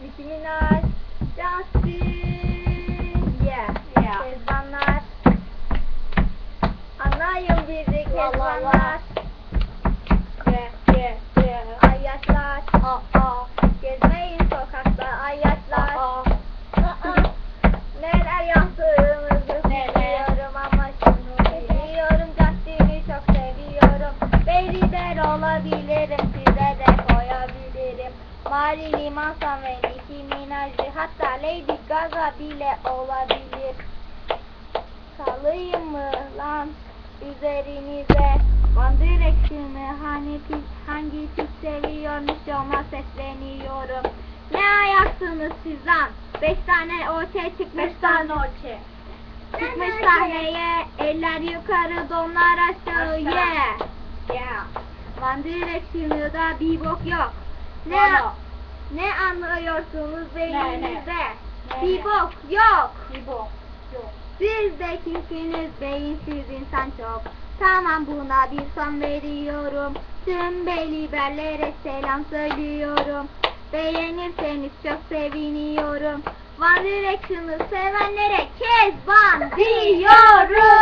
Nicki Minaj, Justin, yeah, Yeah. Kezbanlar. Anlayın bizi La, la, la. kezbanlar, Yeah, yeah, yeah. ayyaşlar. Aa, aa. Gezmeyin sokakta ayyaşlar. Aa. Neler yaptığımızı biliyorum ama şunu biliyorum Justin'i çok seviyorum olabilirim size de koyabilirim Marilyn Manson ve Nicki Minaj'ı hatta Lady Gaga bile olabilir. Salayım mı lan üzerinize? One Direction'ı hani pis, hangi pis seviyormuş ona sesleniyorum. Ne ayaksınız siz lan? Beş tane ortaya çıkmış Beş tane orçe. Çıkmış sahneye eller yukarı donlar aşağı Aşağı. yeah. Yeah. One Direction'da bir bok yok Ne ne anlıyorsunuz beyninizde? Bir bok yok. Bir bok. Yok. Siz de kimsiniz? Beyinsiz insan çok. Tamam buna bir son veriyorum. Tüm beyliberlere selam söylüyorum. Beğenirseniz çok seviniyorum. One Direction'ı sevenlere Kezban diyoruz Bak